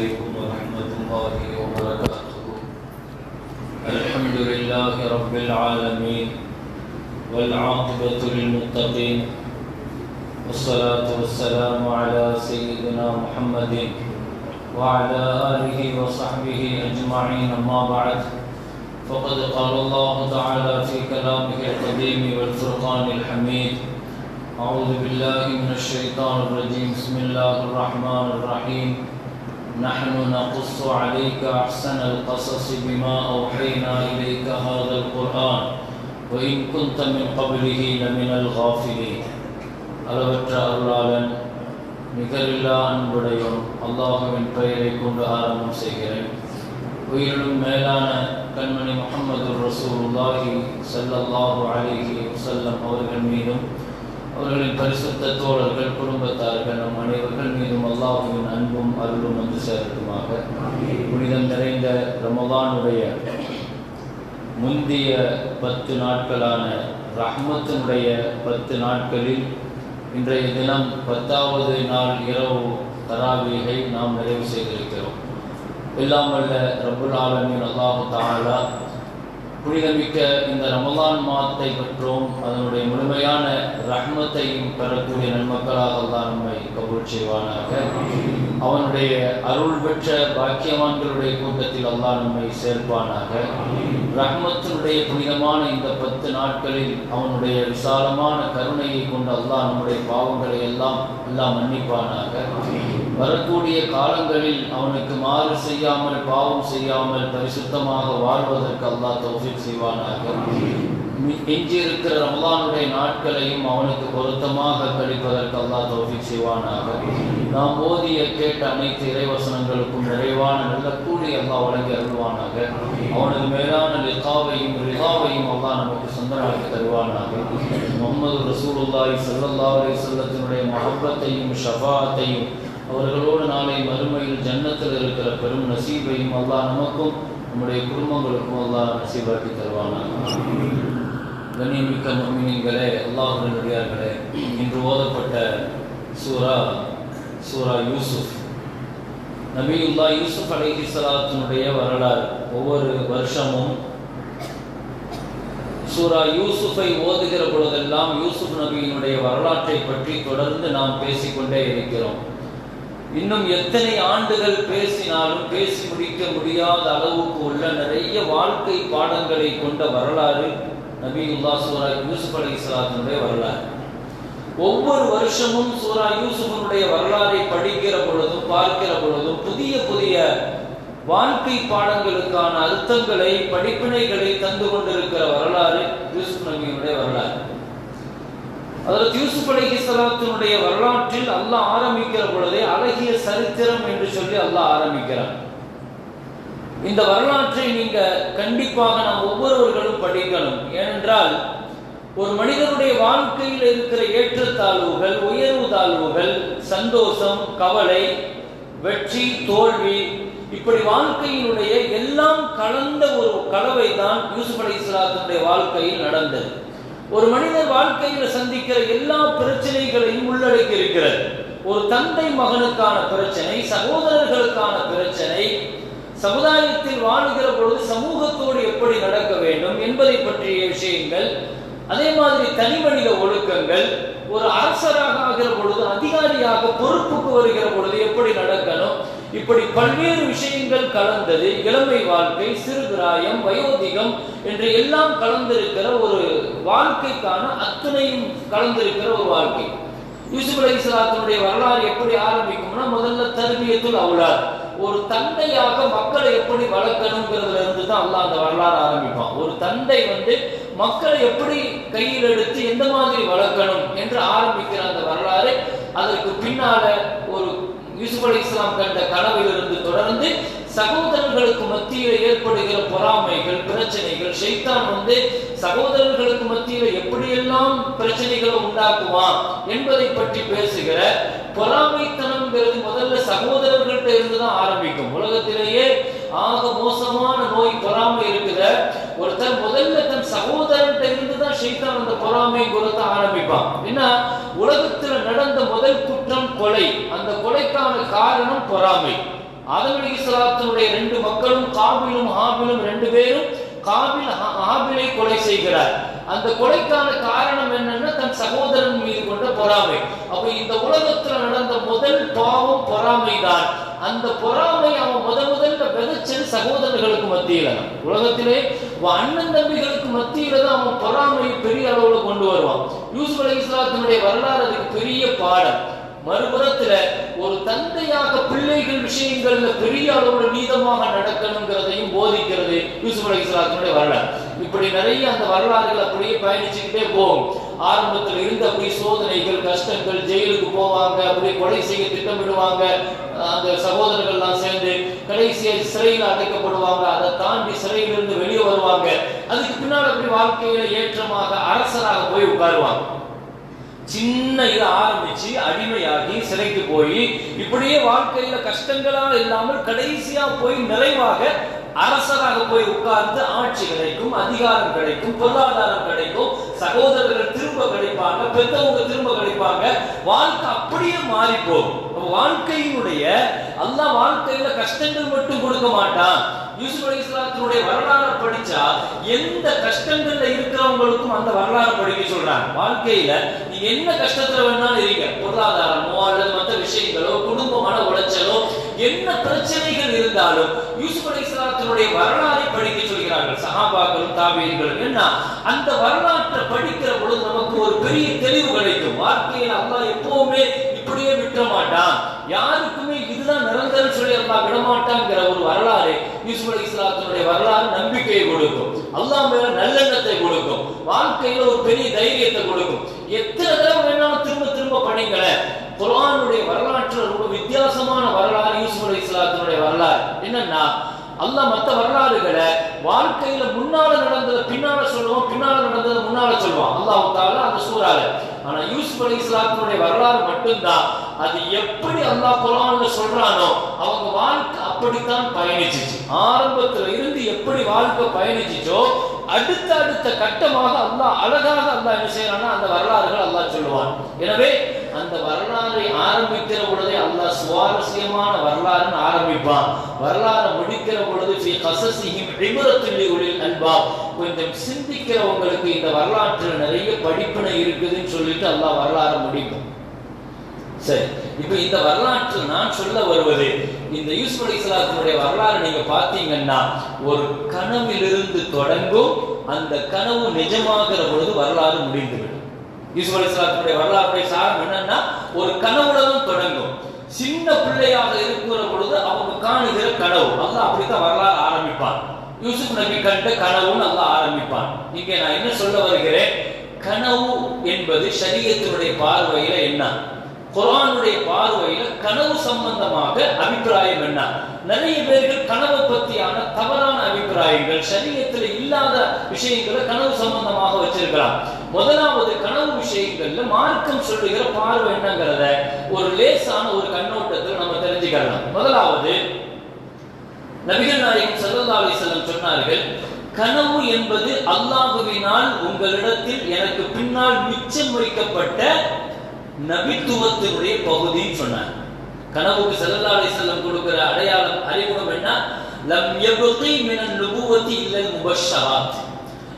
عليكم ورحمة الله وبركاته. الحمد لله رب العالمين والعاقبة للمتقين والصلاة والسلام على سيدنا محمد وعلى آله وصحبه أجمعين. أما بعد فقد قال الله تعالى في كلامه القديم والفرقان الحميد أعوذ بالله من الشيطان الرجيم. بسم الله الرحمن الرحيم. نحن نقص عليك أحسن القصص بما أوحينا إليك هذا القرآن وإن كنت من قبله لمن الغافلين அளவற்ற அருளாளன் நிகரில்லா அன்புடையோன் அல்லாஹுவின் பெயரை கொண்டு ஆரம்பம் செய்கிறேன் உயிரிலும் மேலான கண்மணி முகமது ரசூலுல்லாஹி ஸல்லல்லாஹு அலைஹி வஸல்லம் அவர்கள் மீதும் அவர்களின் பரிசுத்த தோழர்கள் குடும்பத்தார்கள் நம் அனைவர்கள் மீதும் அல்லாஹுவின் அன்பும் அருளும் வந்து சேர்க்குமாக புனிதம் நிறைந்த ரமதானுடைய முந்திய பத்து நாட்களான ரஹ்மத்தினுடைய பத்து நாட்களில் இன்றைய தினம் பத்தாவது நாள் இரவு தராவீகை நாம் நிறைவு செய்திருக்கிறோம். இல்லாமல் ரபுல் ஆலமின் அல்லாஹு தாலா புனிதமிக்க இந்த ரமலான் மாதத்தை பெற்றோம். அதனுடைய முழுமையான ரஹ்மத்தையும் பெறக்கூடிய நன்மக்களாக தான் நம்மை கபூல் செய்வானாக. அவனுடைய அருள் பெற்ற பாக்கியவான்களுடைய கூட்டத்தில் அல்லா நம்மை சேர்ப்பானாக. ரஹ்மத்தினுடைய புனிதமான இந்த பத்து நாட்களில் அவனுடைய விசாலமான கருணையை கொண்டு அல்லாஹ் நம்முடைய பாவங்களை எல்லாம் எல்லாம் மன்னிப்பானாக. வரக்கூடிய காலங்களில் அவனுக்கு மாறு செய்யாமல் பாவம் செய்யாமல் பரிசுத்தமாக வாழ்வதற்கு அல்லாஹ் தௌஃபீக் செய்வானாக. எஞ்சியிருக்கிற ரமலானுடைய நாட்களையும் அவனுக்கு பொருத்தமாக கழிப்பதற்கு அல்லாஹ் தௌஃபீக் செய்வானாக. நாம் ஓதிய கேட்ட அனைத்து இறைவசனங்களுக்கும் நிறைவான நல்ல கூலி அல்லாஹ் வழங்கி அருள்வானாக. அவனது மேலான லிகாவையும் ரிகாவையும் அல்லாஹ் நமக்கு சொந்தமாக்கி தருவானாக. முகமது ரசூலுல்லாஹி ஸல்லல்லாஹு அலைஹி வஸல்லத்தினுடைய மஹப்பத்தையும் ஷஃபாத்தையும் அவர்களோடு நாளை மறுமையில் ஜன்னத்தில் இருக்கிற பெரும் நசீபையும் அல்லாஹ் நமக்கும் நம்முடைய குடும்பங்களுக்கும் அல்லாஹ் நசீபாக்கி தருவானாக. கண்ணியமிக்க அல்லாஹ் அல்லாஹுடைய இன்று ஓதப்பட்ட சூரா சூரா யூசுப் நபியுல்லா யூசுப் அலைஹி சலாத்தினுடைய வரலாறு ஒவ்வொரு வருஷமும் சூரா யூசுஃபை ஓதுகிற பொழுதெல்லாம் யூசுப் நபியினுடைய வரலாற்றை பற்றி தொடர்ந்து நாம் பேசிக்கொண்டே இருக்கிறோம். இன்னும் எத்தனை ஆண்டுகள் பேசினாலும் பேசி முடிக்க முடியாத அளவுக்கு உள்ள நிறைய வாழ்க்கை பாடங்களை கொண்ட வரலாறு நபியுல்லா சூரா யூசுப் அலி இஸ்லாத்தினுடைய வரலாறு. ஒவ்வொரு வருஷமும் சூரா யூசுஃபனுடைய வரலாறை படிக்கிற பொழுதும் பார்க்கிற பொழுதும் புதிய புதிய வாழ்க்கை பாடங்களுக்கான அர்த்தங்களை படிப்பினைகளை தந்து கொண்டிருக்கிற வரலாறு அதற்கு யூசுப் அலி இஸ்லாத்தினுடைய வரலாற்றில் அல்லாஹ் ஆரம்பிக்கிற பொழுதே அழகிய சரித்திரம் என்று சொல்லி அல்லாஹ் ஆரம்பிக்கிறார். இந்த வரலாற்றை நீங்க கண்டிப்பாக நாம் ஒவ்வொருவர்களும் படிக்கணும். ஏனென்றால் ஒரு மனிதனுடைய வாழ்க்கையில் இருக்கிற ஏற்றத்தாழ்வுகள் உயர்வு தாழ்வுகள் சந்தோஷம் கவலை வெற்றி தோல்வி இப்படி வாழ்க்கையினுடைய எல்லாம் கலந்த ஒரு கலவை தான் யூசுப் அலி இஸ்லாத்தினுடைய வாழ்க்கையில் நடந்தது. ஒரு மனிதர் வாழ்க்கையில் சந்திக்கிற எல்லா பிரச்சனைகளையும் உள்ளடக்கி இருக்கிறது ஒரு தந்தை மகனுக்கான பிரச்சனை சகோதரர்களுக்கான பிரச்சனை சமுதாயத்தில் வாழுகிற பொழுது சமூகத்தோடு எப்படி நடக்க வேண்டும் என்பதை பற்றிய விஷயங்கள் அதே மாதிரி தனி மனித ஒழுக்கங்கள் ஒரு அரசராக ஆகிற பொழுது அதிகாரியாக பொறுப்புக்கு வருகிற பொழுது எப்படி நடக்கணும் இப்படி பல்வேறு விஷயங்கள் கலந்தது இளமை வாழ்க்கை சிறுபிராயம் வயோதிகம் என்று எல்லாம் கலந்திருக்கிற ஒரு வாழ்க்கைக்கான அத்தனையும் கலந்திருக்கிற ஒரு வாழ்க்கை. யூசுப் அலி இஸ்லாத்தினுடைய வரலாறு எப்படி ஆரம்பிக்கும்னா முதல்ல தர்பியத்துல் அவளார் ஒரு தந்தையாக மக்களை எப்படி வளர்க்கணுங்கிறதுல இருந்து தான் அல்லாஹ் அந்த வரலாறு ஆரம்பிப்பான். ஒரு தந்தை வந்து மக்களை எப்படி கையில் எடுத்து எந்த மாதிரி வளர்க்கணும் என்று ஆரம்பிக்கிற அந்த வரலாறு அதற்கு பின்னால ஒரு யூசுப் அலி இஸ்லாம் கண்ட கனவிலிருந்து தொடர்ந்து சகோதரர்களுக்கு மத்தியில் ஏற்படுகிற பொறாமைகள் பிரச்சனைகள் ஷைத்தான் வந்து சகோதரர்களுக்கு மத்தியில் எப்படியெல்லாம் பிரச்சனைகளை உண்டாக்குவான் என்பதை பற்றி பேசுகிற பொறாமைத்தனம்ங்கிறது முதல்ல சகோதரர்கள்ட்ட இருந்து தான் ஆரம்பிக்கும். உலகத்திலேயே ஆக மோசமான நோய் பொறாமை இருக்கிற ஒருத்தர் முதல்ல தன் சகோதரன் இருந்து தான் ஷைத்தான் அந்த பொறாமை குரத்தை ஆரம்பிப்பான். என்ன உலகத்துல நடந்த முதல் குற்றம் கொலை. அந்த கொலைக்கான காரணம் பொறாமை. ஆதம் இஸ்லாத்தினுடைய ரெண்டு மக்களும் காபிலும் ஹாபிலும் ரெண்டு பேரும் காபில் ஹா- ஹாபிலை கொலை செய்கிறார். அந்த கொலைக்கான காரணம் என்னன்னா தன் சகோதரன் மீது கொண்ட பொறாமை. அப்ப இந்த உலகத்துல நடந்த முதல் பாவம் பொறாமை தான். அந்த பொறாமை அவன் முத முதல்ல விதைச்சது சகோதரர்களுக்கு மத்தியில தான். உலகத்திலே அண்ணன் தம்பிகளுக்கு மத்தியில தான் அவன் பொறாமையை பெரிய அளவுல கொண்டு வருவான். யூசுப் அலி இஸ்லாத்தினுடைய வரலாறு அதுக்கு பெரிய பாடம். மறுபுறத்துல ஒரு தந்தையாக பிள்ளைகள் விஷயங்கள்ல பெரிய அளவுல நீதமாக நடக்கணுங்கிறதையும் போதிக்கிறது யூசுப் அலி இஸ்லாத்தினுடைய வரலாறு. இப்படி நிறைய அந்த வரலாறுகள் அப்படியே பயணிச்சுக்கிட்டே போகும். ஆரம்பத்தில் இருந்த அப்படி சோதனைகள் கஷ்டங்கள் ஜெயிலுக்கு போவாங்க அப்படியே கொலை செய்ய திட்டமிடுவாங்க அந்த சகோதரர்கள்லாம் சேர்ந்து கடைசியா சிறையில் அடைக்கப்படுவாங்க. அதை தாண்டி சிறையிலிருந்து வெளியே வருவாங்க. அதுக்கு பின்னால் அப்படி வாழ்க்கையில ஏற்றமாக அரசராக போய் உட்காருவாங்க. சின்ன இது ஆரம்பிச்சு அடிமையாகி சிறைக்கு போய் இப்படியே வாழ்க்கையில கஷ்டங்களால் இல்லாமல் கடைசியா போய் நிறைவாக அரசராக போய் உட்கார்ந்து ஆட்சி கிடைக்கும் அதிகாரம் கிடைக்கும் பொருளாதாரம் கிடைக்கும் சகோதரர்கள் திரும்ப கிடைப்பாங்க பெத்தவங்க திரும்ப கிடைப்பாங்க. வாழ்க்கை அப்படியே மாறி போகும் வாழ்க்கையினுடைய அல்லாஹ் வாழ்க்கையில கஷ்டங்கள் மட்டும் கொடுக்க மாட்டான். யூசுப் அலி இஸ்லாத்தினுடைய வரலாறு படிச்சா எந்த கஷ்டங்கள்ல இருக்கிறவங்களுக்கும் அந்த வரலாறு படிக்க சொல்றாங்க. வாழ்க்கையில நீ என்ன கஷ்டத்துல வேணாலும் இருக்க. பொருளாதாரமோ அல்லது மற்ற விஷயங்களோ குடும்பமான உளைச்சலோ என்ன பிரச்சனைகள் இருந்தாலும் யூசுப் அலி இஸ்லாத்தினுடைய வரலாறை படிக்க சொல்கிறார்கள். சஹாபாக்களும் தாபியர்களும் என்ன? அந்த வரலாற்றை படிக்கிற பொழுது நமக்கு ஒரு பெரிய தெளிவு கிடைக்கும். வார்த்தையில் அல்லா எப்பவுமே இப்படியே விட்டுற மாட்டான். யாருக்குமே இதுதான் நிரந்தரம் சொல்லி அல்லா விடமாட்டாங்கிற ஒரு வரலாறு யூசுப் அலி இஸ்லாத்தினுடைய வரலாறு நம்பிக்கையை கொடுக்கும். அல்லா மேல நல்லெண்ணத்தை கொடுக்கும். வாழ்க்கையில ஒரு பெரிய தைரியத்தை கொடுக்கும். எத்தனை தடவை வேணாலும் திரும்ப திரும்ப படிங்களேன். குரானுடைய வரலாறு ரொம்ப வித்தியாசமான வரலாறு யூசுப் அலி இஸ்லாத்தினுடைய வரலாறு என்னன்னா அல்ல மத்த வரலாறுகளை வாழ்க்கையில முன்னால நடந்ததை பின்னால சொல்லுவோம் பின்னால நடந்ததை முன்னால சொல்லுவான். அல்லாஹ் தால அந்த சூறால. ஆனா யூசுப் அலி இஸ்லாத்தினுடைய வரலாறு மட்டும்தான். அது எப்படி அல்லாஹ் குரான்ல சொல்றானோ அவங்க வாழ்க்கை அப்படித்தான் பயணிச்சிச்சு. ஆரம்பத்துல இருந்து எப்படி வாழ்க்கை பயணிச்சிச்சோ அடுத்த அடுத்த கட்டமாக அல்லாஹ் அழகாக அல்லாஹ் என்ன செய்யறான்னா அந்த வரலாறுகள் அல்லாஹ் சொல்லுவான். எனவே அந்த வரலாறை ஆரம்பிக்கிற பொழுதே அல்லாஹ் சுவாரஸ்யமான வரலாறுன்னு ஆரம்பிப்பான். வரலாறு முடிக்கிற பொழுது ஃபி கசசிஹிம் இப்ரத்துல் உலில் அல்பாப் கொஞ்சம் சிந்திக்கிறவங்களுக்கு இந்த வரலாற்றுல நிறைய படிப்பினை இருக்குதுன்னு சொல்லிட்டு அல்லாஹ் வரலாறு முடிக்கும். சரி இப்போ இந்த வரலாற்றில் நான் சொல்ல வருவது இந்த யூசுப் அலி இஸ்லாத்தினுடைய வரலாறு நீங்க பார்த்தீங்கன்னா ஒரு கனவிலிருந்து தொடங்கும் அந்த கனவு நிஜமாகிற பொழுது வரலாறு முடிந்துவிடும். யூசுப் அலி வரலாற்றை சாரம் என்னன்னா ஒரு கனவுல தொடங்கும். சின்ன பிள்ளையாக இருக்கிற பொழுது அவங்க காணுகிற கனவு. அல்லாஹ் அப்படித்தான் வரலாறு ஆரம்பிப்பான். யூசுப் நபி கண்ட கனவுன்னு அல்லாஹ் ஆரம்பிப்பான். இங்கே நான் என்ன சொல்ல வருகிறேன்? கனவு என்பது ஷரியத்தினுடைய பார்வையில என்ன? குரானுடைய பார்வையில கனவு சம்பந்தமாக அபிப்பிராயம் என்ன? நிறைய பேர்கள் கனவை பத்தியான தவறான அபிப்பிராயங்கள் சரீரத்தில் இல்லாத விஷயங்களை கனவு சம்பந்தமாக வச்சிருக்கலாம். முதலாவது கனவு விஷயங்கள்ல மார்க்கம் சொல்லுகிற பார்வை என்னங்கிறத ஒரு லேசான ஒரு கண்ணோட்டத்தில் நம்ம தெரிஞ்சுக்கலாம். முதலாவது நபிகள் நாயகம் ஸல்லல்லாஹு அலிசல்லம் சொன்னார்கள் கனவு என்பது அல்லாஹுவினால் உங்களிடத்தில் எனக்கு பின்னால் மிச்சம் வைக்கப்பட்ட நபித்துவத்தினுடைய பகுதின்னு சொன்னார் கனவுக்கு ஸல்லல்லாஹு அலிசல்லம் கொடுக்கிற அடையாளம் அறிமுகம் என்ன? லம் எவ்வளவு மினன் நுபுவத்தி இல்லை முபஷ்ஷராத்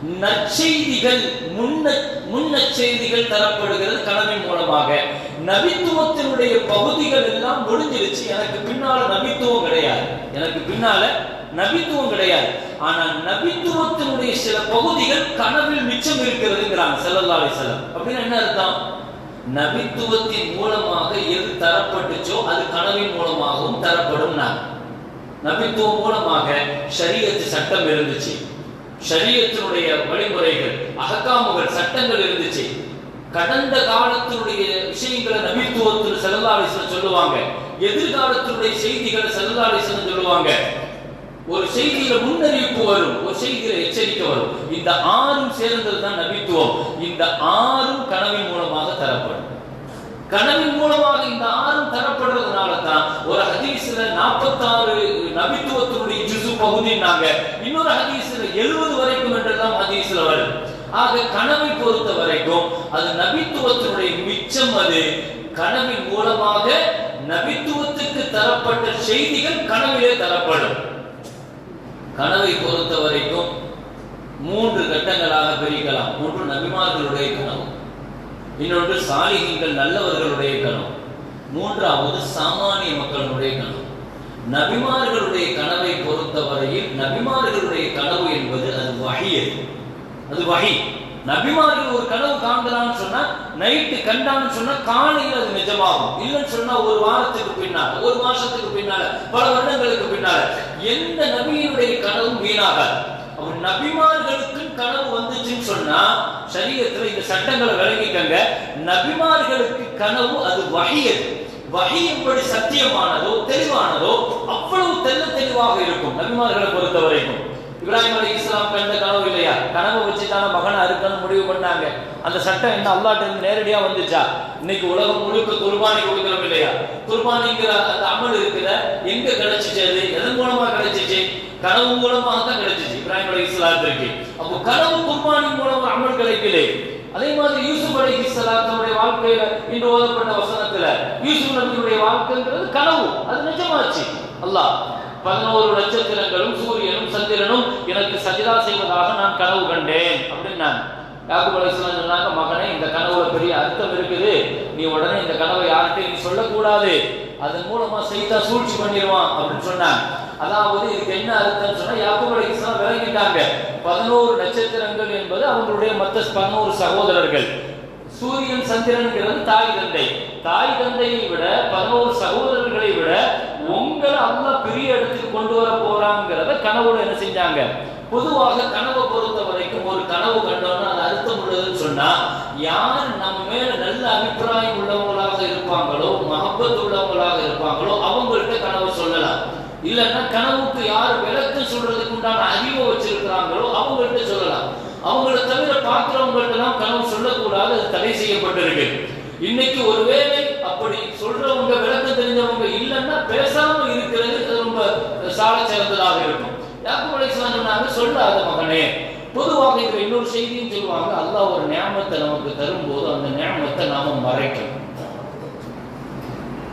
நற்செய்திகள் முன்ன முன்னச்செய்திகள் தரப்படுகிறது கனவின் மூலமாக. நபித்துவத்தினுடைய பகுதிகள் எல்லாம் முடிஞ்சிருச்சு. எனக்கு பின்னால நபித்துவம் கிடையாது. எனக்கு பின்னால நபித்துவம் கிடையாது. ஆனால் நபித்துவத்தினுடைய சில பகுதிகள் கனவில் மிச்சம் இருக்கிறதுங்கிறாங்க செல்லல்லாலை செல்லம் அப்படின்னு என்ன அர்த்தம்? நபித்துவத்தின் மூலமாக எது தரப்பட்டுச்சோ அது கனவின் மூலமாகவும் தரப்படும் நபித்துவம் மூலமாக சரீரத்து சட்டம் இருந்துச்சு. ஷரியத்தினுடைய வழிமுறைகள் அகக்காமுகள் சட்டங்கள் இருந்துச்சு. கடந்த காலத்தினுடைய விஷயங்களை நபித்துவத்தில் செல்லல்லாலிசன் சொல்லுவாங்க. எதிர்காலத்தினுடைய செய்திகளை செல்லல்லாலிசன் சொல்லுவாங்க. ஒரு செய்தியில முன்னறிவிப்பு வரும் ஒரு செய்தியில எச்சரிக்கை வரும். இந்த ஆறும் சேர்ந்தது தான் நபித்துவம். இந்த ஆறும் கனவின் மூலமாக தரப்படும். கனவின் மூலமாக இந்த ஆறும் தரப்படுறதுனால தான் ஒரு ஹதீஸ்ல நாற்பத்தாறு நபித்துவத்தினுடைய ஜிசு பகுதினாங்க இன்னொரு ஹதீஸ்ல எழுபது வரைக்கும் என்றெல்லாம் ஹதீஸ்ல வருது ஆக கனவை பொறுத்த வரைக்கும் அது நபித்துவத்தினுடைய மிச்சம் அது. கனவின் மூலமாக நபித்துவத்துக்கு தரப்பட்ட செய்திகள் கனவிலே தரப்படும். கனவை பொறுத்த வரைக்கும் மூன்று கட்டங்களாக பிரிக்கலாம். ஒன்று நபிமார்களுடைய கனவு. இன்னொன்று சாலிகங்கள் நல்லவர்களுடைய கனவு. மூன்றாவது சாமானிய மக்களுடைய கனவு. நபிமார்களுடைய கனவை பொறுத்தவரையில் நபிமார்களுடைய கனவு என்பது அது வகையது அது. வகை நபிமார்கள் ஒரு கனவு காண்கிறான்னு சொன்னா நைட்டு கண்டான்னு சொன்னா காலையில் அது நிஜமாகும். இல்லைன்னு சொன்னா ஒரு வாரத்துக்கு பின்னால ஒரு மாசத்துக்கு பின்னால பல வருடங்களுக்கு பின்னால எந்த நபியினுடைய கனவும் வீணாகாது. ஒரு நபிமார்களுக்கு கனவு வந்துச்சுன்னு சொன்னா சரீரத்துல இந்த சட்டங்களை விளங்கிக்கங்க. நபிமார்களுக்கு கனவு அது வகையது வகை எப்படி சத்தியமானதோ தெளிவானதோ அவ்வளவு தெல்ல தெளிவாக இருக்கும் நபிமார்களை பொறுத்த வரைக்கும் இப்ராஹிம் அலி இஸ்லாம் கண்ட கனவு இல்லையா? கனவு வச்சுதான மகனை அறுக்கணும் முடிவு பண்ணாங்க. அந்த சட்டம் என்ன அல்லாட்ட இருந்து நேரடியா வந்துச்சா? இன்னைக்கு உலகம் முழுக்க குர்பானி கொடுக்கிறோம் இல்லையா? குர்பானிங்கிற அந்த அமல் இருக்குத எங்க கிடைச்சிச்சு அது? எதன் மூலமா கிடைச்சிச்சு? கனவு மூலமாக தான் கிடைச்சிச்சு. இப்ராஹிம் அலி இஸ்லாத்திற்கு அப்போ கனவு குர்பானின் மூலம் அமல் கிடைக்கலே. அதே மாதிரி யூசுப் அலி இஸ்லாத்தினுடைய வாழ்க்கையில இன்று ஓதப்பட்ட வசனத்துல யூசுப் நபியுடைய வாழ்க்கைங்கிறது கனவு. அது நிஜமாச்சு. அல்லாஹ் பதினோரு நட்சத்திரங்களும் சூரியனும் சந்திரனும் எனக்கு சஜிதா செய்வதாக நான் கனவு கண்டேன். அப்படின்னாங்க. யாக்குப் இஸ்லாம் சொன்னாங்க மகனே இந்த கனவுல பெரிய அர்த்தம் இருக்குது. நீ உடனே இந்த கனவை யார்கிட்டையும் நீ சொல்லக்கூடாது. அதன் மூலமா செய்தா சூழ்ச்சி பண்ணிடுவான் அப்படின்னு சொன்னாங்க. அதாவது இதுக்கு என்ன அர்த்தம் சொன்னா யாக்குப் அலைஹிஸ்ஸலாம் விளங்கிட்டாங்க. பதினோரு நட்சத்திரங்கள் என்பது அவங்களுடைய மற்ற பதினோரு சகோதரர்கள். சூரியன் சந்திரன்கிறது தாய் தந்தை. தாய் தந்தையை விட பதினோரு சகோதரர்களை விட உங்களை அல்லாஹ் பெரிய இடத்துக்கு கொண்டு வர போறாங்கிறத கனவுல என்ன செஞ்சாங்க? பொதுவாக கனவை பொறுத்த வரைக்கும் ஒரு கனவு கண்டோம்னா அது அர்த்தம் உள்ளதுன்னு சொன்னா யார் நம்ம மேல நல்ல அபிப்பிராயம் உள்ளவங்களாக இருப்பாங்களோ மகப்பத் உள்ளவங்களாக இருப்பாங்களோ அவங்கள்ட்ட கனவு சொல்லலாம். இல்லைன்னா கனவுக்கு யார் விளக்கம் சொல்றதுக்கு உண்டான அறிவை வச்சிருக்கிறாங்களோ அவங்கள்ட்ட சொல்லலாம். அவங்கள தவிர பார்க்கிறவங்கள்ட்ட தான் கனவு சொல்லக்கூடாது அது தடை செய்யப்பட்டிருக்கு. இன்னைக்கு ஒருவேளை அப்படி சொல்றவங்க விளக்கம் தெரிஞ்சவங்க இல்லைன்னா பேசாம இருக்கிறது ரொம்ப சால சிறந்ததாக இருக்கும். யாக்கும் அலைஹிஸ்ஸலாம் சொன்னாங்க சொல்லாத மகனே. பொதுவாக இதுல இன்னொரு செய்தியும் சொல்லுவாங்க அல்லாஹ் ஒரு நியமத்தை நமக்கு தரும்போது அந்த நியமத்தை நாம மறைக்கணும்.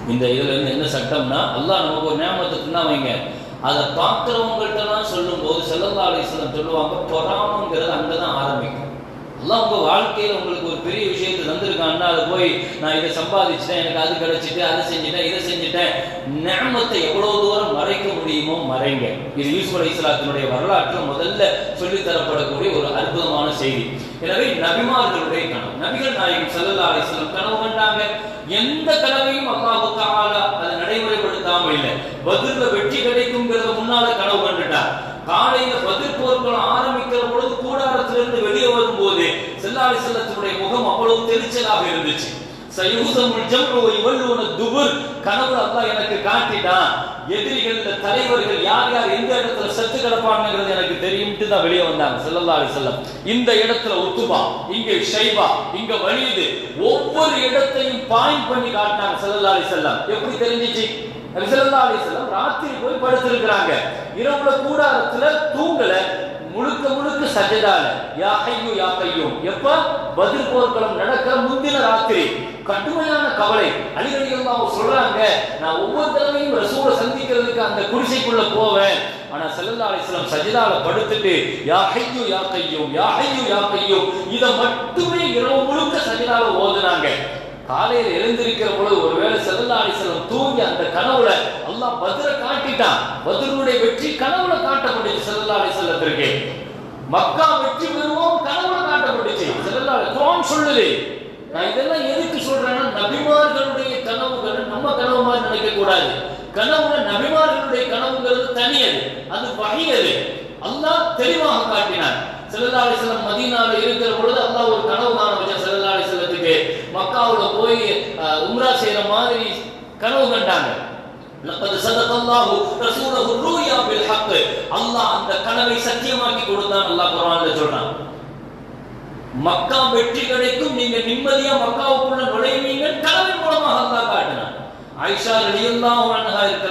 இந்த இதில் என்ன சட்டம்னா அல்லாஹ் நமக்கு ஒரு நியமத்துக்குன்னா வைங்க. அதை பார்க்குறவங்கள்ட்டலாம் சொல்லும்போது சொல்லும் செல்லல்லா அலிஸ்லாம் சொல்லுவாங்க பொறாமங்கிறது அங்கதான் ஆரம்பிக்கும். அல்லாஹ் உங்க வாழ்க்கையில உங்களுக்கு ஒரு பெரிய விஷயத்தை தந்திருக்காங்கன்னா அதை போய் நான் இதை சம்பாதிச்சிட்டேன் எனக்கு அது கிடைச்சிட்டு அதை செஞ்சுட்டேன் இதை செஞ்சுட்டேன். நேமத்தை எவ்வளவு தூரம் மறைக்க முடியுமோ மறைங்க. இது யூசுப் அலி இஸ்லாத்தினுடைய வரலாற்று முதல்ல சொல்லித் தரப்படக்கூடிய ஒரு அற்புதமான செய்தி. எனவே நபிமார்களுடைய கனவு. நபிகள் நாயகம் சல்லல்லா அலிஸ்லாம் கனவு கண்டாங்க. எந்த கனவையும் அல்லாஹு தஆலா அதை நடைமுறைப்படுத்தாம இல்லை. பதில வெற்றி கிடைக்குங்கிறத முன்னால கனவு கண்டுட்டார். காலையில பதில் போர்க்களம் ஆரம்பிக்கிற பொழுது கூடாரத்திலிருந்து வெளியே வரும்போது செல்லாலி செல்லத்தினுடைய முகம் அவ்வளவு தெரிச்சலாக இருந்துச்சு. சயூசமுல் ஜம்ரு இவல்லுன துபுர். கனவு அல்லாஹ் எனக்கு காட்டிட்டான். எதிரிகள் இந்த தலைவர்கள் யார் யார் எந்த இடத்துல செத்து கிடப்பாங்கிறது எனக்கு தெரியும்ட்டு தான் வெளியே வந்தாங்க ஸல்லல்லாஹு செல்லம் இந்த இடத்துல உத்துபா இங்க ஷைபா இங்க வலிது ஒவ்வொரு இடத்தையும் பாயிண்ட் பண்ணி காட்டினாங்க ஸல்லல்லாஹு செல்லம் எப்படி தெரிஞ்சிச்சு? நபி அலிசல்லம் ராத்திரி போய் படுத்திருக்கிறாங்க. இரவுல கூடாரத்துல தூங்கல. முழுக்க முழுக்க சஜதால யா ஐயோ யா கையும். எப்ப? பதில் போர்க்களம் நடக்கிற முந்தின ராத்திரி. கடுமையான கவலை. அலிகடிகள் அவங்க சொல்றாங்க நான் ஒவ்வொரு தடவையும் ரசூலை சந்திக்கிறதுக்கு அந்த குடிசைக்குள்ள போவேன். ஆனா ஸல்லல்லாஹு அலிஸ்லாம் சஜிதால படுத்துட்டு யா ஹய்யு யா கையோ யா ஹய்யு யா கையோ இதை மட்டுமே இரவு முழுக்க சஜிதால ஓதுனாங்க. காலையில் எழுந்திருக்கிற பொழுது ஒருவேளை செல்லல்லாடி அலைஹி தூங்கி அந்த கனவுல அல்லாஹ் பத்திர காட்டிட்டான். பத்ருடைய வெற்றி கனவுல காட்டப்பட்டுச்சு செல்லல்லாடி அலைஹி மக்கா வெற்றி பெறுவோம் கனவுல காட்டப்பட்டுச்சு. செல்லல்லாடி குரான் சொல்லுது. நான் இதெல்லாம் எதுக்கு சொல்றேன்னா நபிமார்களுடைய கனவுகள் நம்ம கனவு மாதிரி நினைக்க கூடாது. கனவுல நபிமார்களுடைய கனவுங்கிறது தனியது. அது வகையது. அல்லாஹ் தெளிவாக காட்டினார் செல்லல்லாடி அலைஹி மதீனாவில் இருக்கிற பொழுது அல்லாஹ் ஒரு கனவு காண வச்சான். மக்காவில் போய் உம்ரா செய்யற மாதிரி கனவு கண்டாங்க. லப்பது சதத்தல்லாஹு ரசூலஹு ரூயா பில் ஹக் அல்லாஹ் அந்த கனவை சத்தியமாக்கி கொடுத்தான். அல்லாஹ் குர்ஆன்ல சொல்றான். மக்கா வெற்றி கிடைக்கும். நீங்க நிம்மதியா மக்காவுக்குள்ள நுழைவீங்க கனவின் மூலமாக அல்லாஹ் காட்டினான். ஆயிஷா ரலியல்லாஹு அன்ஹா இருக்கிற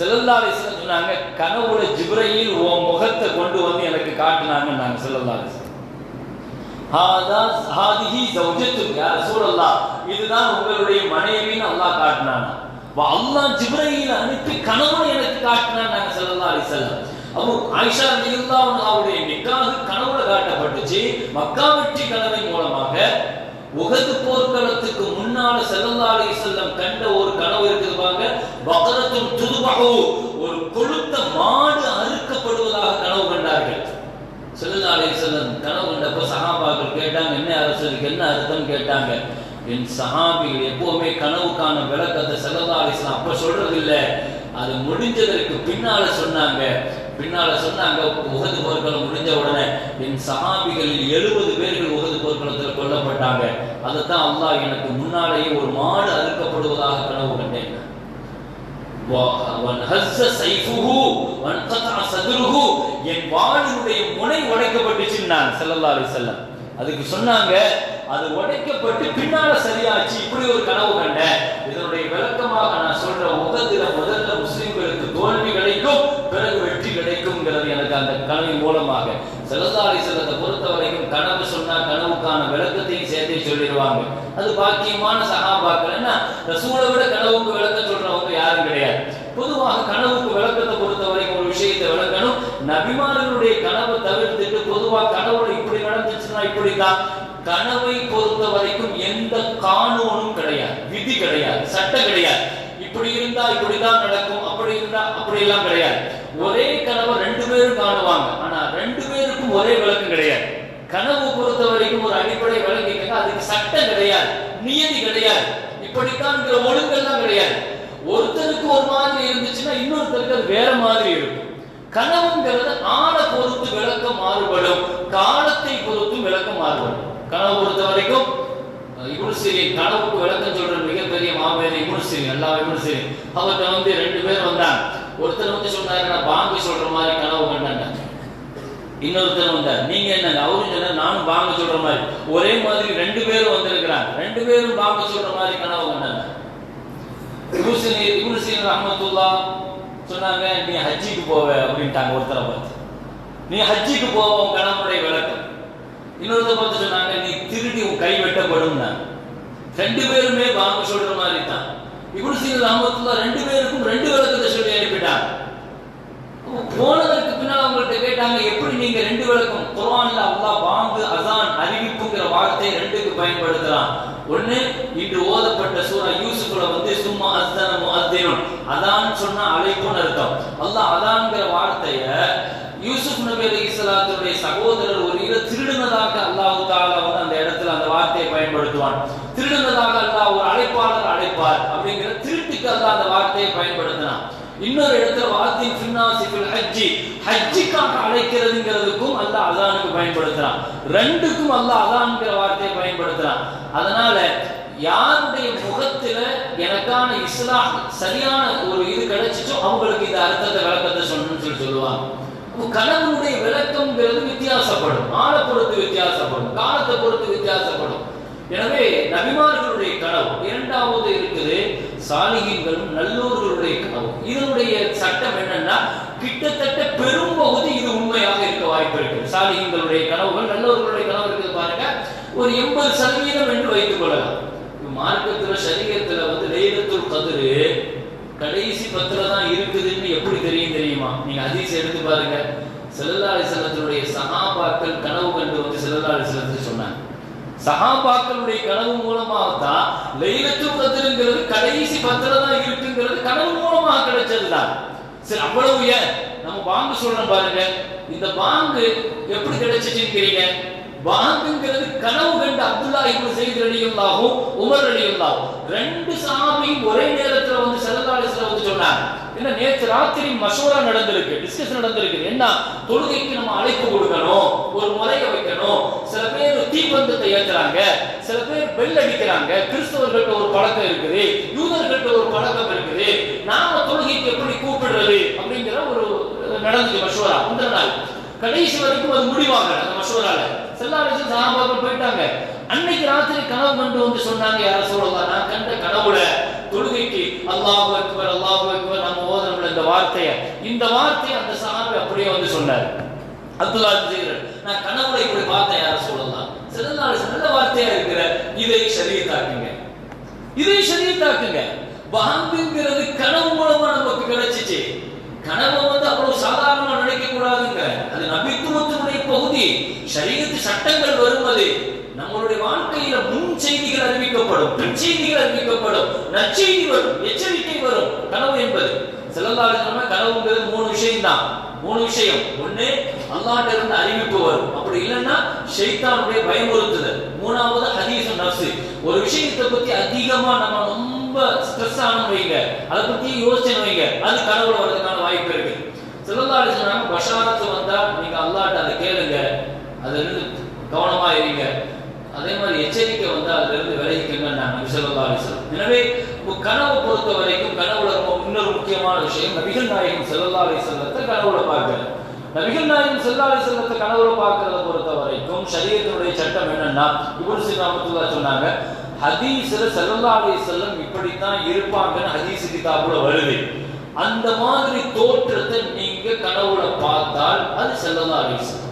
வஸல்லம் சொன்னாங்க கனவுல ஜிப்ரையில் உன் முகத்தை கொண்டு வந்து எனக்கு காட்டினாங்க நாங்க சொல்லலாம் ஹாதா ஹாதிஹி ஜௌஜத்துக்கு இதுதான் உங்களுடைய மனைவின்னு அல்லாஹ் காட்டினானா. அல்லாஹ் ஜிப்ரையில் அனுப்பி கனவுல எனக்கு காட்டினான் நாங்க ஸல்லல்லாஹு அலைஹி அப்போ ஆயிஷா ரலியல்லாஹு அவருடைய நிக்காக கனவுல காட்டப்பட்டுச்சு. மக்கா வெற்றி கனவின் மூலமாக உகது போர்க்களத்துக்கு முன்னால செல்லல்லாலே செல்லம் கண்ட ஒரு கனவு இருக்குது பாருங்க. பகரத்தும் துதுபஹு ஒரு கொழுத்த மாடு அறுக்கப்படுவதாக கனவு கண்டார்கள். செல்லல்லாலே செல்லம் கனவு கண்டப்ப சகாபாக்கள் கேட்டாங்க என்ன அரசருக்கு என்ன அர்த்தம் கேட்டாங்க. என் சகாபிகள் எப்பவுமே கனவுக்கான விளக்கத்தை செல்லல்லாலே செல்லம் அப்ப சொல்றது இல்லை அது முடிஞ்சதற்கு பின்னால சொன்னாங்க பின்னால சொன்னாங்க உகது போர்க்களம் முடிஞ்ச உடனே என் சஹாபிகளில் எழுபது பேர்கள் உகது போர்க்களத்தில் கொல்லப்பட்டாங்க. அதைத்தான் அல்லாஹ் எனக்கு முன்னாலேயே ஒரு மாடு அறுக்கப்படுவதாக கனவு கண்டேன். வன்ஹஸ்ஸ என் வாளினுடைய முனை உடைக்கப்பட்டுச்சுன்னாங்க ஸல்லல்லாஹு அலைஹி வஸல்லம். அதுக்கு சொன்னாங்க அது உடைக்கப்பட்டு பின்னால சரியாச்சு இப்படி ஒரு கனவு கண்டேன். இதனுடைய விளக்கமாக நான் சொல்றேன் உகத்துல முதல்ல முஸ்லிம்களுக்கு தோல்வி கிடைக்கும் பிறகு வெற்றி கிடைக்கும்ங்கிறது எனக்கு அந்த கனவின் மூலமாக. செல்லதாரி செல்லத்தை பொறுத்த வரைக்கும் கனவு சொன்னா கனவுக்கான விளக்கத்தையும் சேர்த்தே சொல்லிடுவாங்க. அது பாக்கியமான சகாபாக்கள். என்ன ரசூலை விட கனவுக்கு விளக்கம் சொல்றவங்க யாரும் கிடையாது. பொதுவாக கனவுக்கு விளக்கத்தை பொறுத்த வரைக்கும் ஒரு விஷயத்தை விளக்கணும். நபிமார்களுடைய கனவை தவிர்த்துட்டு பொதுவா கனவுல இப்படி நடந்துச்சுன்னா இப்படிதான் கனவை பொறுத்த வரைக்கும் எந்த கானூனும் கிடையாது. விதி கிடையாது. சட்டம் கிடையாது. இப்படி இருந்தா இப்படிதான் நடக்கும். அப்படி இருந்தா அப்படி எல்லாம் கிடையாது. ஒரே கனவை ரெண்டு பேரும் காணுவாங்க. ஆனா ரெண்டு பேருக்கும் ஒரே விளக்கம் கிடையாது. கனவு பொறுத்த வரைக்கும் ஒரு அடிப்படை விளங்கிக்கங்க அதுக்கு சட்டம் கிடையாது. நியதி கிடையாது. இப்படித்தான்ங்கிற ஒழுங்கெல்லாம் கிடையாது. ஒருத்தருக்கு ஒரு மாதிரி இருந்துச்சுன்னா இன்னொருத்தருக்கு அது வேற மாதிரி இருக்கும். கனவுங்கிறது ஆணை பொறுத்து விளக்கம் மாறுபடும். காலத்தை பொறுத்தும் விளக்கம் மாறுபடும். கனவு பொறுத்த வரைக்கும் இப்னு கனவுக்கு விளக்கம் சொல்ற மிகப்பெரிய மாபெரும் இப்னு எல்லா இப்னு அவர்கிட்ட வந்து ரெண்டு பேர் வந்தாங்க. ஒருத்தர் வந்து சொன்னாரு நான் சொல்ற மாதிரி கனவு கண்டாங்க இன்னொருத்தர் வந்தார் நீங்க என்ன அவரும் சொன்னார் நானும் பாங்க சொல்ற மாதிரி. ஒரே மாதிரி ரெண்டு பேரும் வந்திருக்கிறாங்க. ரெண்டு பேரும் பாங்க சொல்ற மாதிரி கனவு கண்டாங்க. குருசீன் இபுசின் சொன்னாங்க நீ ஹஜ்ஜிக்கு போவ அப்படின்ட்டாங்க ஒருத்தரை பார்த்து. நீ ஹஜ்ஜிக்கு போவ உன் கணவனுடைய விளக்கம். இன்னொருத்தர் பார்த்து சொன்னாங்க நீ திருடி உன் கை வெட்டப்படும் ரெண்டு பேருமே பாங்க சொல்ற மாதிரி தான். இபுசின் ராமத்துல ரெண்டு பேருக்கும் ரெண்டு விளக்கத்தை சொல்லி அனுப்பிட்டாங்க போனதற்கு பின்னால் அவங்கள்ட்ட கேட்டாங்க எப்படி நீங்க ரெண்டு விளக்கம்? குரான்ல அல்லா பாங்கு அசான் அறிவிப்புங்கிற வார்த்தை ரெண்டுக்கு பயன்படுத்தலாம். ஒண்ணு இன்று ஓதப்பட்ட சூரா யூசுப்ல வந்து சும்மா அஸ்தன முஅத்தினுன் அதான் சொன்னா அழைப்புன்னு அர்த்தம். அல்லாஹ் அதான்ங்கிற வார்த்தையை யூசுப் நபி அலைஹிஸ்ஸலாத்துடைய சகோதரர் ஒரு இதை திருடுனதாக அல்லாஹ் தாலா வந்து அந்த இடத்துல அந்த வார்த்தையை பயன்படுத்துவான். திருடுனதாக அல்லாஹ் ஒரு அழைப்பாளர் அழைப்பார் அப்படிங்கிற திருட்டுக்கு அல்லாஹ் அந்த வார்த்தையை பயன்படுத்தினான். இன்னொரு இடத்துல வாத்தின் ஃபின்னாசி ஹஜ்ஜி ஹஜ்ஜிக்காக அழைக்கிறதுங்கிறதுக்கும் அல்லாஹ் அதானுக்கு பயன்படுத்துறான். ரெண்டுக்கும் அல்லாஹ் அதான்ங்கிற வார்த்தையை பயன்படுத்துறான். அதனால யாருடைய முகத்துல எனக்கான இஸ்லாம் சரியான ஒரு இது கிடைச்சிச்சோ அவங்களுக்கு இந்த அர்த்தத்தை விளக்கத்தை சொல்லணும்னு சொல்லி சொல்லுவாங்க. கனவுடைய விளக்கம்ங்கிறது வித்தியாசப்படும். ஆளை பொறுத்து வித்தியாசப்படும். காலத்தை பொறுத்து வித்தியாசப்படும். எனவே நபிமார்களுடைய கனவு இரண்டாவது இருக்குது சாலிகின்களும் நல்லூர்களுடைய கனவு. இதனுடைய சட்டம் என்னன்னா கிட்டத்தட்ட பெரும்பகுதி இது உண்மையாக இருக்க வாய்ப்பு இருக்கு. சாலிகின்களுடைய கனவுகள் நல்லவர்களுடைய கனவு இருக்குது பாருங்க. ஒரு எண்பது சதவீதம் என்று வைத்துக் கொள்ளலாம். மார்க்கத்துல சரீரத்துல வந்து லைலத்துல் கதிரு கடைசி பத்துல தான் இருக்குதுன்னு எப்படி தெரியும் தெரியுமா? நீங்க அதிசயம் எடுத்து பாருங்க. செல்லல்லா அலிசல்லத்தினுடைய சகாபாக்கள் கனவு கண்டு வந்து செல்லல்லா அலிசல்லத்துக்கு சொன்னாங்க. சகாபாக்களுடைய கனவு மூலமாக தான் லைலத்து பத்திரங்கிறது கடைசி பத்துல தான் இருக்குங்கிறது கனவு மூலமாக கிடைச்சதுதான். சரி அவ்வளவு ஏன்? நம்ம பாங்கு சொல்றோம் பாருங்க. இந்த பாங்கு எப்படி கிடைச்சிச்சுங்கிறீங்க பாங்குங்கிறது கனவு கண்டு அப்துல்லா இப்னு செய்து ரலியல்லாஹும் உமர் ரலியல்லாஹும் ரெண்டு சாமியும் ஒரே நேரத்துல வந்து செல்லதாலிஸ்ல வந்து சொன்னாங்க. என்ன நேற்று ராத்திரி மசோரா நடந்திருக்கு டிஸ்கஷன் நடந்திருக்கு. என்ன தொழுகைக்கு நம்ம அழைப்பு கொடுக்கணும் ஒரு முறையை வைக்கணும். சில பேர் தீப்பந்தத்தை ஏற்றுறாங்க சில பேர் பெல் அடிக்கிறாங்க. கிறிஸ்தவர்கள்ட்ட ஒரு பழக்கம் இருக்குது யூதர்கள்ட்ட ஒரு பழக்கம் இருக்குது. நாம தொழுகைக்கு எப்படி கூப்பிடுறது அப்படிங்கிற ஒரு நடந்துச்சு மசோரா. முந்தின நாள். கடைசி வரைக்கும் அது முடிவாங்க அந்த மசோரால. செல்லாரிசு சாபாக்கள் போயிட்டாங்க. அன்னைக்கு ராத்திரி கனவு கண்டு வந்து சொன்னாங்க யார சொல்லலாம் நான் கண்ட கனவுல தொழுகைக்கு அல்லாஹ் அக்பர் அல்லாஹ் அக்பர் நம்ம ஓதுறோம்ல இந்த வார்த்தையை. இந்த வார்த்தையை அந்த சாபி அப்படியே வந்து சொன்னார். அப்துல்லா செய்கிறார் நான் கனவுல இப்படி பார்த்தேன் யார சொல்லலாம் சில நாள் நல்ல வார்த்தையா இருக்கிற இதை சரியத்தாக்குங்க இதை சரியத்தாக்குங்க பாம்புங்கிறது கனவு மூலமா நமக்கு கிடைச்சிச்சு. கனவு சாதாரணமா நினைக்க கூடாதுங்க அது நபித்துவத்தினுடைய பகுதி. சரீரத்து சட்டங்கள் வரும் அது நம்மளுடைய வாழ்க்கையில முன் செய்திகள் அறிவிக்கப்படும் பின்செய்திகள் அறிவிக்கப்படும் நற்செய்தி வரும் எச்சரிக்கை வரும் கனவு என்பது. செல்லல்லாத கனவுங்கிறது மூணு விஷயம் தான் மூணு விஷயம். ஒண்ணு அல்லாட்ட இருந்து அறிவிப்பு வரும். அப்படி இல்லைன்னா ஷைத்தானுடைய பயமுறுத்துதல். மூணாவது ஹதீஸ் நர்சு ஒரு விஷயத்தை பத்தி அதிகமா நம்ம ரொம்ப ஸ்ட்ரெஸ் ஆன வைங்க. அதை பத்தி யோசனை வைங்க. அது கனவுல வர்றதுக்கான வாய்ப்பு இருக்கு. செல்லல்லாத சொன்னாங்க பஷாரத்து வந்தா நீங்க அல்லாட்ட அதை கேளுங்க. அதுல இருந்து கவனமா இருங்க. அதே மாதிரி எச்சரிக்கை வந்து அதுல இருந்து விலகிக்கங்க நபி ஸல்லல்லாஹு எனவே கனவு பொறுத்த வரைக்கும் கனவுல ரொம்ப இன்னொரு முக்கியமான விஷயம் நபிகள் நாயகம் செல்லல்லாவை செல்லத்தை கனவுல பார்க்கிறது நபிகள் நாயகம் செல்லாவை செல்லத்தை கனவுல பார்க்கறத பொறுத்த வரைக்கும் சரீரத்தினுடைய சட்டம் என்னன்னா இவரு சீனா சொன்னாங்க ஹதீஸ்ல செல்லல்லாவை செல்லம் இப்படித்தான் இருப்பாங்கன்னு ஹதீஸ் கிதாபுல வருது. அந்த மாதிரி தோற்றத்தை நீங்க கனவுல பார்த்தால் அது செல்லதா அலிசன்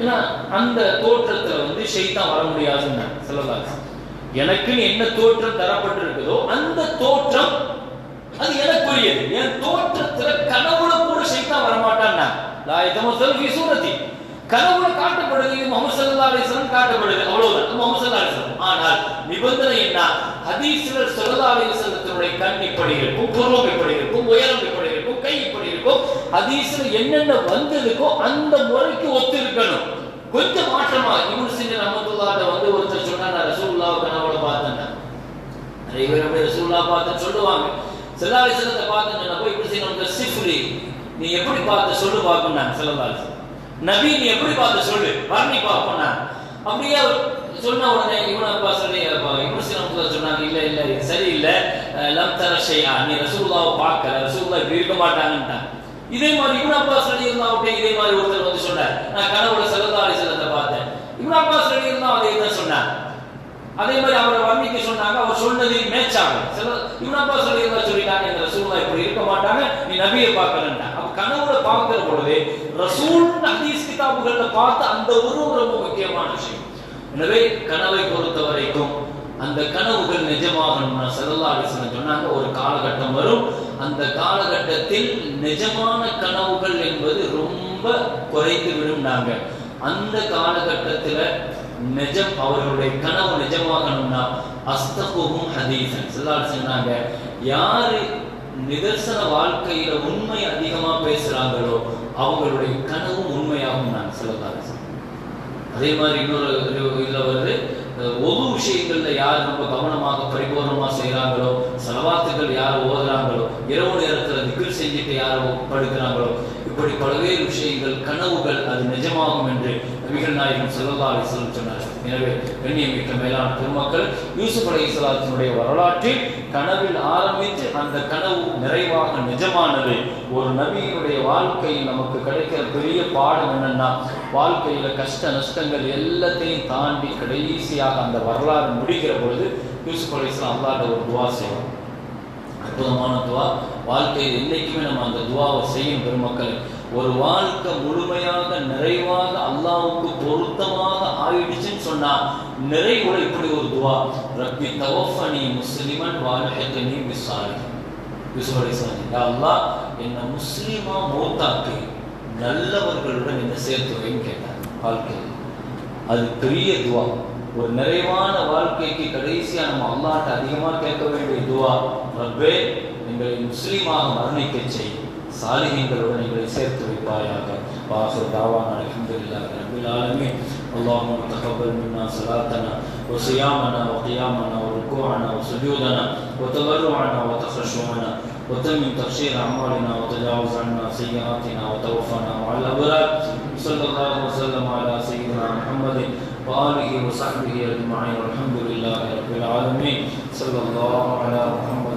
ஏன்னா அந்த தோற்றத்துல வந்து ஷைத்தான் வர முடியாதுன்னு செல்லதா எனக்குன்னு என்ன தோற்றம் தரப்பட்டிருக்குதோ அந்த தோற்றம் அது எனக்குரியது. என் தோற்றத்துல கனவுல கூட ஷைத்தான் வரமாட்டான்னா. கனவுல காட்டப்படுது முகமது ஸல்லல்லாஹு அலைஹி காட்டப்படுது. அவ்வளவுதான். முகமது ஸல்லல்லாஹு அலைஹி ஆனால் நிபந்தனை என்ன? ஹதீஸ்ல ஸல்லல்லாஹு அலைஹி கண் இப்படி இருக்கும் புருவம் இப்படி இருக்கும் உயரம் இப்படி இருக்கும் கை இப்படி இருக்கும் ஹதீஸ்ல என்னென்ன வந்ததுக்கோ அந்த முறைக்கு ஒத்து இருக்கணும் கொஞ்சம் மாற்றமா. இவனு செஞ்ச ரஹமத்துல்லாஹ்ட்ட வந்து ஒருத்தர் சொன்னா நான் ரசூலுல்லாஹ் கனவுல பார்த்தேன் நிறைய பேர் அப்படியே ரசூல்லா பார்த்து சொல்லுவாங்க. ஸல்லல்லாஹு செல்லத்தை பார்த்தேன் நான் போய் இப்படி செய்யணும் சிஃப்ரி. நீ எப்படி பார்த்த சொல்லு? பார்க்கணும் நான் நபி நீ எப்படி பார்த்த சொல்லு? வர்ணி பார்ப்போம் அப்படியே சொன்ன உடனே இவன் அப்பா சொல்லி இவன் சொன்னாங்க இல்ல இல்ல இது சரியில்லை. லம் தர நீ ரசூல்லாவை பார்க்கல. ரசூல்லா இப்படி இருக்க மாட்டாங்கன்ட்டாங்க. இதே மாதிரி இவன் அப்பாஸ் ரலியல்லாஹு அன்ஹு இதே மாதிரி ஒருத்தர் வந்து சொன்னார். நான் கனவுல ஸல்லல்லாஹு அலைஹி வஸல்லத்தை பார்த்தேன். இப்னு அப்பாஸ் ரலியல்லாஹு அதே தான் சொன்னார். அதே மாதிரி அவரை வர்ணிக்க சொன்னாங்க. அவர் சொன்னது மேட்ச் ஆகும் சில இப்னு அப்பாஸ் இருந்தா சொல்லிட்டாங்க இந்த ரசூல்லா இப்படி இருக்க மாட்டாங்க. நீ நபியை பார்க்கலன்னா அப்ப கனவுல பார்க்கிற பொழுது ரசூல் ஹதீஸ் கிதாபுகள்ல பார்த்த அந்த உருவம் ரொம்ப முக்கியமான விஷயம். எனவே கனவை பொறுத்த வரைக்கும் அந்த கனவுகள் நிஜமாகணும்னா ஸல்லல்லாஹு அலைஹி சொன்னாங்க. ஒரு காலகட்டம் வரும். அந்த காலகட்டத்தில் நிஜமான கனவுகள் என்பது ரொம்ப குறைந்து விடும்னாங்க அந்த காலகட்டத்துல நிஜம் அவர்களுடைய கனவு நிஜமாகணும்னா அஸ்தகுஹும் ஹதீசன். சொல்லால் சொன்னாங்க யாரு நிதர்சன வாழ்க்கையில உண்மை அதிகமா பேசுறாங்களோ அவங்களுடைய கனவும் உண்மையாகும் நான் சொல்லலாம் அதே மாதிரி இன்னொரு இதுல வருது ஒவ்வொரு விஷயங்கள்ல யார் ரொம்ப கவனமாக பரிபூர்ணமா செய்யறாங்களோ செலவாத்துகள் யார் ஓதுறாங்களோ இரவு நேரத்துல திகிர் செஞ்சுட்டு யார் படுக்கிறாங்களோ இப்படி பல்வேறு விஷயங்கள் கனவுகள் அது நிஜமாகும் என்று நபிகள் நாயகம் ஸல்லல்லாஹு அலைஹி சொன்னார் எனவே கண்ணியமிக்க மேலான பெருமக்கள் யூசுப் அலைஹிஸ்ஸலாத்தினுடைய வரலாற்றில் கனவில் ஆரம்பித்து அந்த கனவு நிறைவாக நிஜமானது. ஒரு நபியினுடைய வாழ்க்கையில் நமக்கு கிடைக்கிற பெரிய பாடம் என்னன்னா வாழ்க்கையில கஷ்ட நஷ்டங்கள் எல்லாத்தையும் தாண்டி கடைசியாக அந்த வரலாறு முடிக்கிற பொழுது யூசுப் அலி இஸ்லாம் அல்லாட்ட ஒரு துவா செய்வோம் அற்புதமான துவா. வாழ்க்கையில் என்னைக்குமே நம்ம அந்த துவாவை செய்யும் பெருமக்கள். ஒரு வாழ்க்கை முழுமையாக நிறைவாக அல்லாவுக்கு பொருத்தமாக ஆயிடுச்சுன்னு சொன்னா நிறைவுல இப்படி ஒரு துவா. ரப்பி தவஃபனி முஸ்லிமன் வாழ்ஹிக்னி நீ யூசுப் அலைஹிஸ்ஸலாம் யா அல்லாஹ் என்ன முஸ்லீமா மௌத்தாக்கு நல்லவர்களுடன் என்ன சேர்த்து வைன்னு கேட்டார். வாழ்க்கையில். அது பெரிய துவா. ஒரு நிறைவான வாழ்க்கைக்கு கடைசியாக நம்ம அல்லாஹ்ட்ட அதிகமாக கேட்க வேண்டிய துவா ரப்பே எங்களை முஸ்லீமாக மரணிக்க செய் சாலிகங்களுடன் எங்களை சேர்த்து வைப்பாயாக வாசல் தாவான அல்ஹம்துலில்லாஹி ரப்பில் ஆலமீன் اللهم تقبل منا صلاتنا وصيامنا وقيامنا وركوعنا وسجودنا وتضرعنا وتخشعنا وتمم تفسير اعمالنا وتجاوز عنا سيئاتنا وتوفنا مع الابرار صلى الله وسلم على سيدنا محمد وآله وصحبه أجمعين والحمد لله رب العالمين صلى الله على محمد